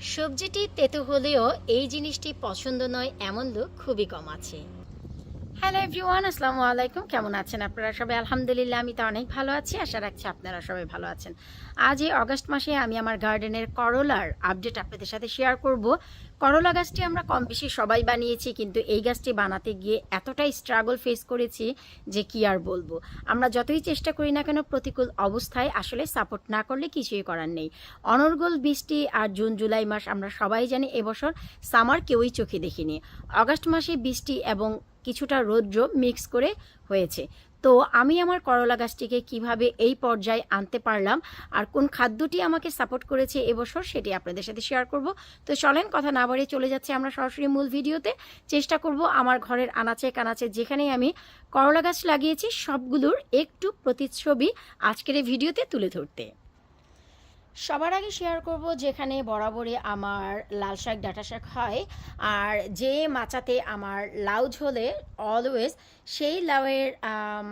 সবজিটি তেতো হলেও এই জিনিসটি পছন্দ নয়, এমন লোক খুবই কম আছে। হ্যালো এভরিওয়ান আসসালামু আলাইকুম। কেমন আছেন আপনারা সবাই? আলহামদুলিল্লাহ, আমি তো অনেক ভালো আছি। আশা রাখছি আপনারা সবাই ভালো আছেন। আজ এই অগস্ট মাসে আমি আমার গার্ডেনের করলার আপডেট আপনাদের সাথে শেয়ার করব। করলা গাছটি আমরা কম বেশি সবাই বানিয়েছি, কিন্তু এই গাছটি বানাতে গিয়ে এতটাই স্ট্রাগল ফেস করেছি যে কি আর বলব। আমরা যতই চেষ্টা করি না কেন, প্রতিকূল অবস্থায় আসলে সাপোর্ট না করলে কিছুই করার নেই। অনর্গল বৃষ্টি আর জুন, জুলাই মাস আমরা সবাই জানি এবছর সামার কেউই চোখে দেখিনি। আগস্ট মাসে বৃষ্টি এবং কিছুটা রৌদ্র মিক্স করে হয়েছে। তো আমি আমার করলা গাছটিকে কীভাবে এই পর্যায়ে আনতে পারলাম আর কোন খাদ্যটি আমাকে সাপোর্ট করেছে এবছর সেটি আপনাদের সাথে শেয়ার করব। তো চলেন, কথা না বাড়িয়ে চলে যাচ্ছে আমরা সরাসরি মূল ভিডিওতে। চেষ্টা করব আমার ঘরের আনাচে কানাচে যেখানেই আমি করলা গাছ লাগিয়েছি সবগুলোর একটু প্রতিচ্ছবি আজকের এই ভিডিওতে তুলে ধরতে। সবার আগে শেয়ার করব যেখানে বরাবরই আমার লাল শাক, ডাটা শাক হয়। আর যে মাচাতে আমার লাউ ঝোলে অলওয়েজ সেই লাউয়ের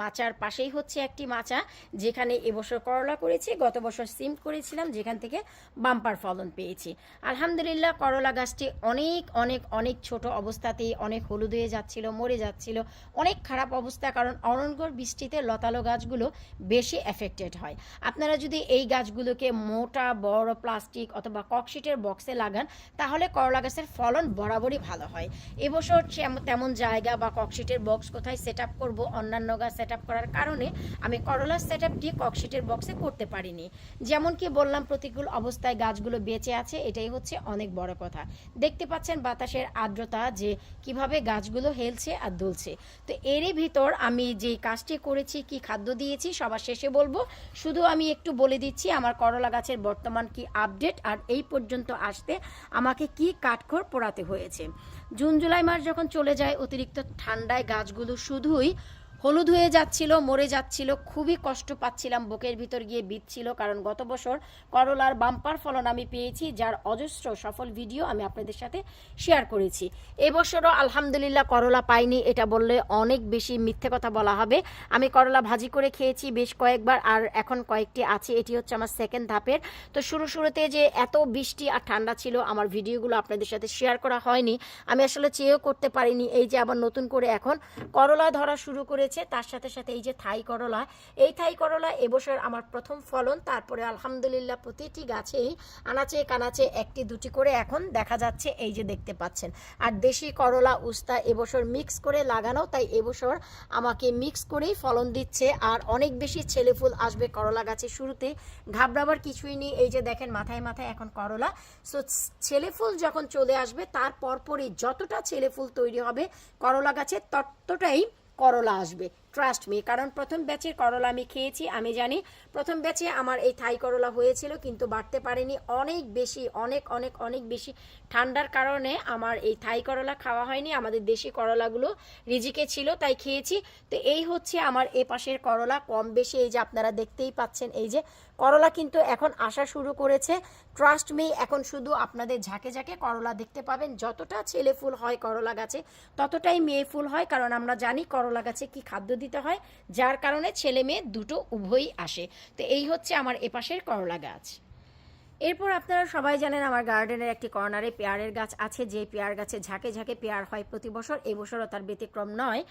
মাচার পাশেই হচ্ছে একটি মাচা, যেখানে এবছর করলা করেছি, গত বছর সিম করেছিলাম, যেখান থেকে বাম্পার ফলন পেয়েছি। আলহামদুলিল্লাহ, করলা গাছটি অনেক অনেক অনেক ছোট অবস্থাতেই অনেক হলুদ হয়ে যাচ্ছিল, মরে যাচ্ছিল। অনেক খারাপ অবস্থা, কারণ অরণগড় বৃষ্টিতে লতালো গাছগুলো বেশি এফেক্টেড হয়। আপনারা যদি এই গাছগুলোকে মোটা বড় প্লাস্টিক অথবা ককশিটের বক্সে লাগান, তাহলে করলা গাছের ফলন বরাবরই ভালো হয়। এবছর তেমন জায়গা বা ককশিটের বক্স কোথায় সেট আপ করব, অন্যান্য গাছ সেট আপ করার কারণে আমি করলার সেট আপটি ককশিটের বক্সে করতে পারিনি। যেমন কি বললাম, প্রতিকূল অবস্থায় গাছগুলো বেঁচে আছে, এটাই হচ্ছে অনেক বড় কথা। দেখতে পাচ্ছেন বাতাসের আর্দ্রতা, যে কীভাবে গাছগুলো হেলছে আর দুলছে। তো এরই ভিতর আমি যে কাজটি করেছি, কি খাদ্য দিয়েছি, সবার শেষে বলব, শুধু আমি একটু বলে দিচ্ছি, আমার করলা গাছের বর্তমান কি আপডেট আর এই পর্যন্ত আসতে আমাকে কি কাঠখড় পোড়াতে হয়েছে? জুন, জুলাই মাস যখন চলে যায়, অতিরিক্ত ঠান্ডায় গাছগুলো শুধুই হলুদ হয়ে যাচ্ছিল, মরে যাচ্ছিল, খুবই কষ্ট পাচ্ছিলাম, বুকের ভিতর গিয়ে বিচ্ছিল কারণ গত বছর করলার বাম্পার ফলন আমি পেয়েছি, যার অজস্র সফল ভিডিও আমি আপনাদের সাথে শেয়ার করেছি। এবছরও আলহামদুলিল্লাহ করলা পাইনি, এটা বললে অনেক বেশি মিথ্যে কথা বলা হবে। আমি করলা ভাজি করে খেয়েছি বেশ কয়েকবার, আর এখন কয়েকটি আছে, এটি হচ্ছে আমার সেকেন্ড ধাপের। তো শুরু শুরুতে যে এত বৃষ্টি আর ঠান্ডা ছিল, আমার ভিডিওগুলো আপনাদের সাথে শেয়ার করা হয়নি। আমি আসলে চেয়েও করতে পারিনি, এই যে আবার নতুন করে এখন করলা ধরা শুরু করেছে। তার সাথে সাথে এই যে থাই করলা, এই থাই করলা এবছর আমার প্রথম ফলন। তারপরে আলহামদুলিল্লাহ প্রতিটি গাছেই আনাচে কানাচে একটি দুটি করে এখন দেখা যাচ্ছে, এই যে দেখতে পাচ্ছেন। আর দেশি করলা, উস্তা এবছর মিক্স করে লাগানো, তাই এবছর আমাকে মিক্স করেই ফলন দিচ্ছে। আর অনেক বেশি ছেলে ফুল আসবে করলা গাছে শুরুতে, ঘাবড়াবার কিছুই নেই। এই যে দেখেন মাথায় মাথায় এখন করলা। সো ছেলে ফুল যখন চলে আসবে, তার পরপরই যতটা ছেলে ফুল তৈরি হবে করলা গাছে ততটাই করলা আসবে। ট্রাস্ট মি কারণ প্রথম ব্যাচের করলা আমি খেয়েছি, আমি জানি। প্রথম ব্যাচে আমার এই থাই করলা হয়েছিল, কিন্তু বাড়তে পারেনি। অনেক বেশি, অনেক অনেক অনেক বেশি। ঠান্ডার কারণে আমার এই থাই করলা খাওয়া হয়নি। আমাদের দেশি করলাগুলো রিজিকে ছিল, তাই খেয়েছি। তো এই হচ্ছে আমার এ পাশের করলা, কম বেশি, এই যে আপনারা দেখতেই পাচ্ছেন, এই যে করলা কিন্তু এখন আসা শুরু করেছে। ট্রাস্ট মি এখন শুধু আপনাদের ঝাঁকে ঝাঁকে করলা দেখতে পাবেন। যতটা ছেলে ফুল হয় করলা গাছে, ততটাই মেয়ে ফুল হয়, কারণ আমরা জানি করলা গাছে কি খাদ্য দিতে হয়, যার কারণে ছেলে মেয়ে দুটো উভয়ই আসে। তো এই হচ্ছে আমার এপাশের করলা গাছ। এরপর আপনারা সবাই জানেন আমার গার্ডেনের একটি কর্নারে পেয়ারের গাছ আছে, যে পেয়ার গাছে ঝাঁকে ঝাঁকে পেয়ার হয় প্রতি বছর এবছরও বছরও তার ব্যতিক্রম নয়।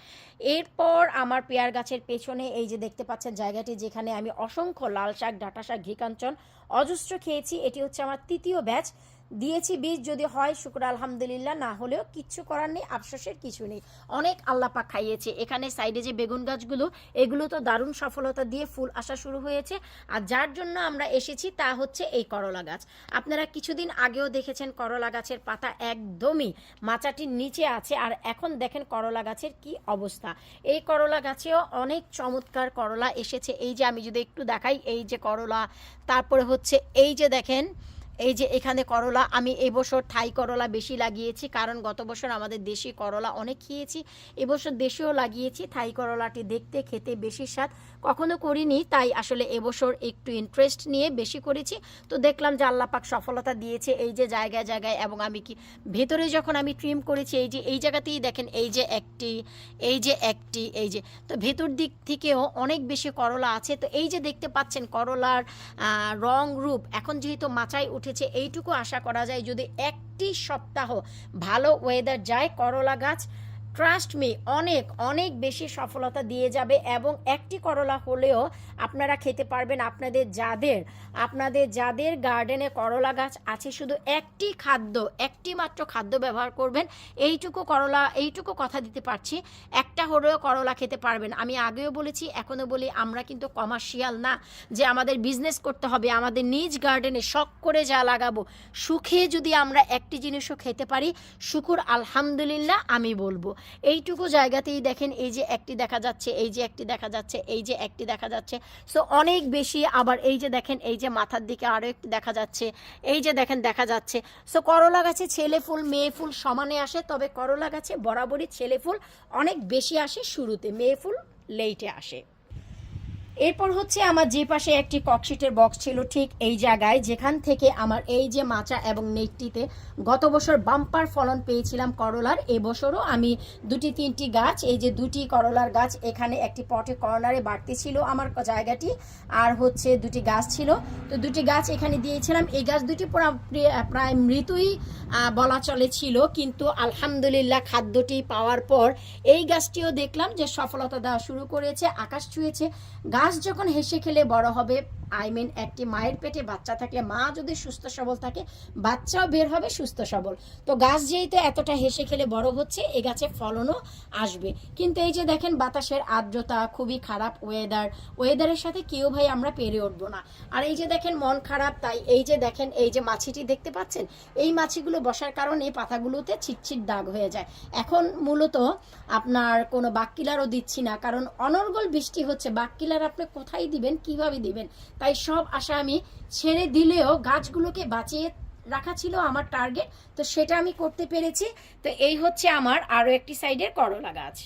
এরপর আমার পেয়ার গাছের পেছনে এই যে দেখতে পাচ্ছেন জায়গাটি, যেখানে আমি অসংখ্য লাল শাক, ডাটা শাক, ঘিকাঞ্চন অজস্র খেয়েছি, এটি হচ্ছে আমার তৃতীয় ব্যাচ। দিয়েছি বীজ, যদি হয়, শুক্র আলহামদুলিল্লাহ, না হলেও কিচ্ছু করার নেই, আফসোসের কিছু নেই। অনেক আল্লাপাক খাইয়েছে। এখানে সাইডে যে বেগুন গাছগুলো, এগুলো তো দারুণ সফলতা দিয়ে ফুল আসা শুরু হয়েছে। আর যার জন্য আমরা এসেছি তা হচ্ছে এই করলা গাছ। আপনারা কিছুদিন আগেও দেখেছেন করলা গাছের পাতা একদমই মাচাটির নিচে আছে, আর এখন দেখেন করলা গাছের কি অবস্থা। এই করলা গাছেও অনেক চমৎকার করলা এসেছে। এই যে আমি যদি একটু দেখাই, এই যে করলা, তারপরে হচ্ছে এই যে দেখেন এই যে এখানে করলা, আমি এবছর থাই করলা বেশি লাগিয়েছি, কারণ গত বছর আমাদের দেশি করলা অনেক খেয়েছি। এবছর দেশীয় লাগিয়েছি, থাই করলাটি দেখতে খেতে বেশি স্বাদ। কখনো করিনি, তাই আসলে এবছর একটু ইন্টারেস্ট নিয়ে বেশি করেছি। তো দেখলাম যে আল্লাপাক সফলতা দিয়েছে এই যে জায়গায় জায়গায়, এবং আমি কি ভেতরে যখন আমি ট্রিম করেছি, এই যে, এই জায়গাতেই দেখেন এই যে একটি, এই যে একটি, এই যে, তো ভেতর দিক থেকেও অনেক বেশি করলা আছে। তো এই যে দেখতে পাচ্ছেন করলার রং রূপ, এখন যেহেতু মাচায় উঠেছে এইটুকু আশা করা যায় যদি একটি সপ্তাহ ভালো ওয়েদার যায় করলা গাছ ট্রাস্ট মি অনেক অনেক বেশি সফলতা দিয়ে যাবে এবং একটি করলা হলেও আপনারা খেতে পারবেন আপনাদের যাদের আপনাদের যাদের গার্ডেনে করলা গাছ আছে, শুধু একটি খাদ্য, একটি মাত্র খাদ্য ব্যবহার করবেন। এইটুকু করলা, এইটুকু কথা দিতে পারছি। একটা হলেও করলা খেতে পারবেন। আমি আগেও বলেছি এখনও বলি, আমরা কিন্তু কমার্শিয়াল না। যে আমাদের বিজনেস করতে হবে, আমাদের নিজ গার্ডেনে শখ করে যা লাগাবো, সুখে যদি আমরা একটি জিনিসও খেতে পারি, শুকুর আলহামদুলিল্লাহ আমি বলব। এইটুকু জায়গাতেই দেখেন এই যে একটি দেখা যাচ্ছে, এই যে একটি দেখা যাচ্ছে, এই যে একটি দেখা যাচ্ছে। সো অনেক বেশি আবার এই যে দেখেন, এই যে মাথার দিকে আরও একটি দেখা যাচ্ছে, এই যে দেখেন দেখা যাচ্ছে। সো করলা গাছে ছেলে ফুল, মেয়ে ফুল সমানে আসে, তবে করলা গাছে বরাবরই ছেলে ফুল অনেক বেশি আসে শুরুতে, মেয়ে ফুল লেইটে আসে। এরপর হচ্ছে আমার যে পাশে একটি ককশিটের বক্স ছিল ঠিক এই জায়গায়, যেখান থেকে আমার এই যে মাচা এবং নেটটিতে গত বছর বাম্পার ফলন পেয়েছিলাম করলার এবছরও আমি দুটি তিনটি গাছ, এই যে দুটি করলার গাছ এখানে একটি পটে কর্নারে বাড়তি ছিল আমার জায়গাটি, আর হচ্ছে দুটি গাছ ছিল। তো দুটি গাছ এখানে দিয়েছিলাম, এই গাছ দুটি প্রায় মৃতই বলা চলে ছিল, কিন্তু আলহামদুলিল্লাহ খাদ্যটি পাওয়ার পর এই গাছটিও দেখলাম যে সফলতা দেওয়া শুরু করেছে, আকাশ ছুঁয়েছে, গাছ যখন হেসে খেলে বড় হবে আই মিন একটি মায়ের পেটে বাচ্চা থাকলে মা যদি সুস্থ সবল থাকে, বাচ্চাও বের হবে সুস্থ সবল। তো গাছ যেহেতু এতটা হেসে খেলে বড় হচ্ছে, এ গাছে ফলনও আসবে। কিন্তু এই যে দেখেন বাতাসের আর্দ্রতা, খুবই খারাপ ওয়েদার ওয়েদারের সাথে কেউ ভাই আমরা পেরে উঠবো না। আর এই যে দেখেন মন খারাপ, তাই এই যে দেখেন এই যে মাছিটি দেখতে পাচ্ছেন? এই মাছিগুলো বসার কারণে পাতাগুলোতে ছিটছিট দাগ হয়ে যায়। এখন মূলত আপনার কোনো বাক্কিলারও দিচ্ছি না, কারণ অনর্গল বৃষ্টি হচ্ছে। বাক্কিলার আপনি কোথায় দিবেন, কীভাবে দিবেন? তাই সব আশা আমি ছেড়ে দিলেও গাছগুলোকে বাঁচিয়ে রাখা ছিল আমার টার্গেট তো সেটা আমি করতে পেরেছি। তো এই হচ্ছে আমার আরও একটি সাইডের করলা গাছ।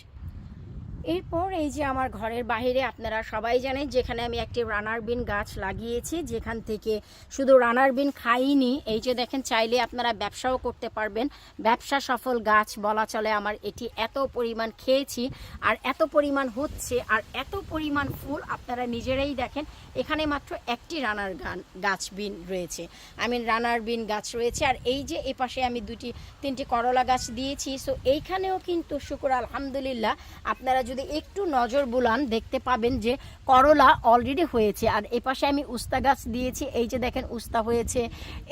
এরপর এই যে আমার ঘরের বাইরে আপনারা সবাই জানেন যেখানে আমি একটি রানার বিন গাছ লাগিয়েছি, যেখান থেকে শুধু রানার বিন খাইনি। এই যে দেখেন, চাইলে আপনারা ব্যবসাও করতে পারবেন। ব্যবসা সফল গাছ বলা চলে আমার, এটি এত পরিমাণ খেয়েছি আর এত পরিমাণ হচ্ছে আর এত পরিমাণ ফুল আপনারা নিজেরাই দেখেন, এখানে মাত্র একটি রানার গান গাছ বিন রয়েছে। আমি রানার বিন গাছ রয়েছে আর এই যে এ পাশে আমি দুটি, তিনটি করলা গাছ দিয়েছি। সো এইখানেও কিন্তু শুকুর আলহামদুলিল্লাহ, আপনারা যদি একটু নজর বুলান দেখতে পাবেন যে করলা অলরেডি হয়েছে আর এ পাশে আমি উস্তা গাছ দিয়েছি এই যে দেখেন উস্তা হয়েছে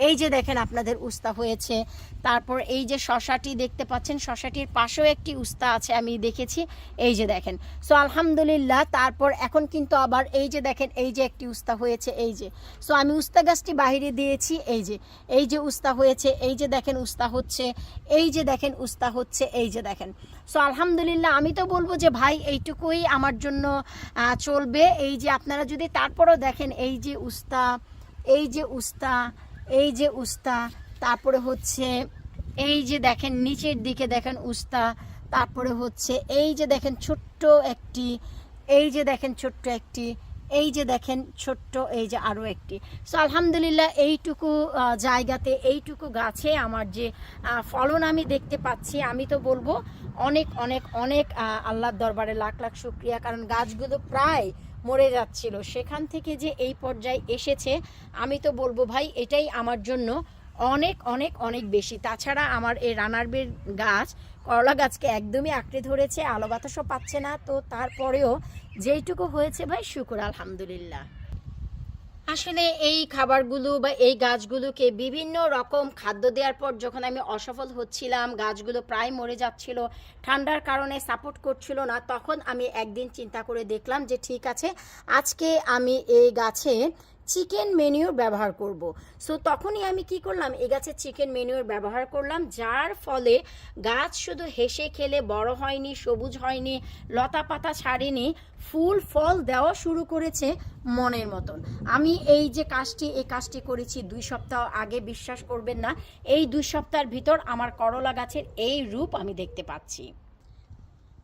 এই যে দেখেন আপনাদের উস্তা হয়েছে তারপর এই যে শশাটি দেখতে পাচ্ছেন শশাটির পাশেও একটি উস্তা আছে আমি দেখেছি এই যে দেখেন সো আলহামদুলিল্লাহ তারপর এখন কিন্তু আবার এই যে দেখেন এই যে একটি উস্তা হয়েছে এই যে সো আমি উস্তা গাছটি বাইরে দিয়েছি এই যে এই যে উস্তা হয়েছে এই যে দেখেন উস্তা হচ্ছে এই যে দেখেন উস্তা হচ্ছে এই যে দেখেন সো আলহামদুলিল্লাহ, আমি তো বলব যে ভাই, এইটুকুই আমার জন্য চলবে। এই যে আপনারা যদি তারপরও দেখেন, এই যে উস্তা, এই যে উস্তা, এই যে উস্তা, তারপরে হচ্ছে, এই যে দেখেন, নিচের দিকে দেখেন উস্তা, তারপরে হচ্ছে, এই যে দেখেন ছোট্ট একটি, এই যে দেখেন ছোট্ট একটি, এই যে দেখেন ছোট্ট, এই যে আরও একটি। সো আলহামদুলিল্লাহ, এইটুকু জায়গাতে, এইটুকু গাছে আমার যে ফলন আমি দেখতে পাচ্ছি, আমি তো বলব অনেক অনেক অনেক আল্লাহর দরবারে লাখ লাখ শুক্রিয়া। কারণ গাছগুলো প্রায় মরে যাচ্ছিল। সেখান থেকে যে এই পর্যায়ে এসেছে, আমি তো বলব ভাই, এটাই আমার জন্য অনেক অনেক অনেক বেশি। তাছাড়া আমার এই রানারবের গাছ, করলা গাছকে একদমই আঁকড়ে ধরেছে, আলো বাতাসও পাচ্ছে না। তো তারপরেও যেইটুকু হয়েছে ভাই, শুকুর, আলহামদুলিল্লাহ। আসলে এই খাবারগুলো বা এই গাছগুলোকে বিভিন্ন রকম খাদ্য দেওয়ার পর যখন আমি অসফল হচ্ছিলাম, গাছগুলো প্রায় মরে যাচ্ছিল, ঠান্ডার কারণে সাপোর্ট করছিল না, তখন আমি একদিন চিন্তা করে দেখলাম যে ঠিক আছে, আজকে আমি এই গাছে চিকেন মেনিউর ব্যবহার করব। সো তখনই আমি কি করলাম? এই গাছে চিকেন মেনিউর ব্যবহার করলাম, যার ফলে গাছ শুধু হেসে খেলে বড় হয়নি, সবুজ হয়নি, লতা পাতা ছাড়েনি, ফুল ফল দেওয়া শুরু করেছে মনের মতন। আমি এই যে কাজটি, এই কাজটি করেছি দুই সপ্তাহ আগে, বিশ্বাস করবেন না, এই দুই সপ্তাহের ভিতর আমার করলা গাছের এই রূপ আমি দেখতে পাচ্ছি।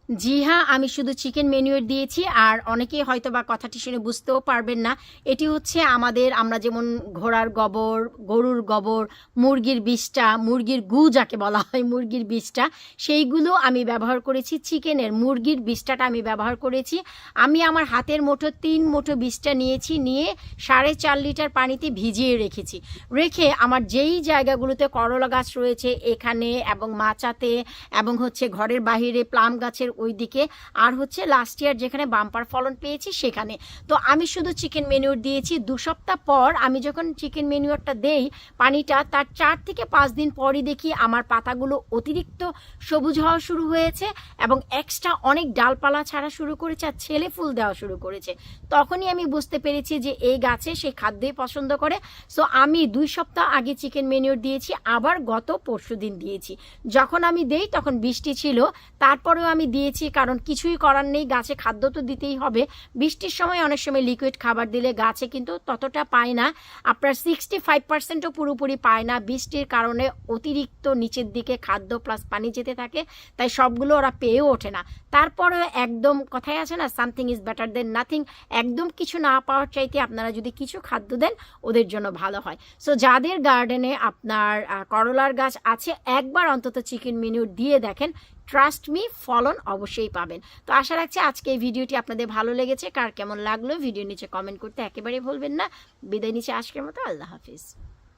জি হ্যাঁ আমি শুধু চিকেন মেনুয়ের দিয়েছি, আর অনেকেই হয়তো বা কথাটি শুনে বুঝতেও পারবেন না। এটি হচ্ছে আমাদের, আমরা যেমন ঘোড়ার গোবর, গরুর গোবর, মুরগির বিষটা, মুরগির গু যাকে বলা হয়, মুরগির বিষটা, সেইগুলো আমি ব্যবহার করেছি চিকেনের। মুরগির বিষটাটা আমি ব্যবহার করেছি। আমি আমার হাতের মুঠো, তিন মুঠো বিষটা নিয়েছি, নিয়ে সাড়ে চার লিটার পানিতে ভিজিয়ে রেখেছি। রেখে আমার যেই জায়গাগুলোতে করলা গাছ রয়েছে, এখানে এবং মাচাতে এবং হচ্ছে ঘরের বাহিরে প্লাম গাছের ওই দিকে আর হচ্ছে লাস্ট ইয়ার যেখানে বাম্পার ফলন পেয়েছি সেখানে। তো আমি শুধু চিকেন মেনুর দিয়েছি। দু সপ্তাহ পর আমি যখন চিকেন মেনুয়ারটা দেই পানিটা, তার চার থেকে পাঁচ দিন পরই দেখি আমার পাতাগুলো অতিরিক্ত সবুজ হওয়া শুরু হয়েছে এবং এক্সট্রা অনেক ডালপালা ছাড়া শুরু করেছে আর ছেলে ফুল দেওয়া শুরু করেছে। তখনই আমি বুঝতে পেরেছি যে এই গাছে সে খাদ্যই পছন্দ করে। সো আমি দুই সপ্তাহ আগে চিকেন মেনুর দিয়েছি, আবার গত পরশু দিন দিয়েছি। যখন আমি দেই তখন বৃষ্টি ছিল, তারপরেও আমি দিয়েছি কারণ কিছুই করার নেই, গাছে খাদ্য তো দিতেই হবে। বৃষ্টির সময় অনেক সময় লিকুইড খাবার দিলে গাছে কিন্তু ততটা পায় না। আপনার সিক্সটি ফাইভ পার্সেন্টও পুরোপুরি পায় না। বৃষ্টির কারণে অতিরিক্ত নিচের দিকে খাদ্য প্লাস পানি যেতে থাকে, তাই সবগুলো ওরা পেয়েও ওঠে না। তারপরেও একদম কথাই আছে না something is better than nothing একদম কিছু না পাওয়ার চাইতে আপনারা যদি কিছু খাদ্য দেন, ওদের জন্য ভালো হয়। সো যাদের গার্ডেনে আপনার করলার গাছ আছে, একবার অন্তত চিকেন মেনু দিয়ে দেখেন ট্রাস্ট মি ফলন অবশ্যই পাবেন। তো আশা রাখছি আজকে এই ভিডিওটি আপনাদের ভালো লেগেছে। কার কেমন লাগল ভিডিও নিচে কমেন্ট করতে একেবারেই ভুলবেন না। বিদায় নিচে আজকের মতো। আল্লাহ হাফিজ।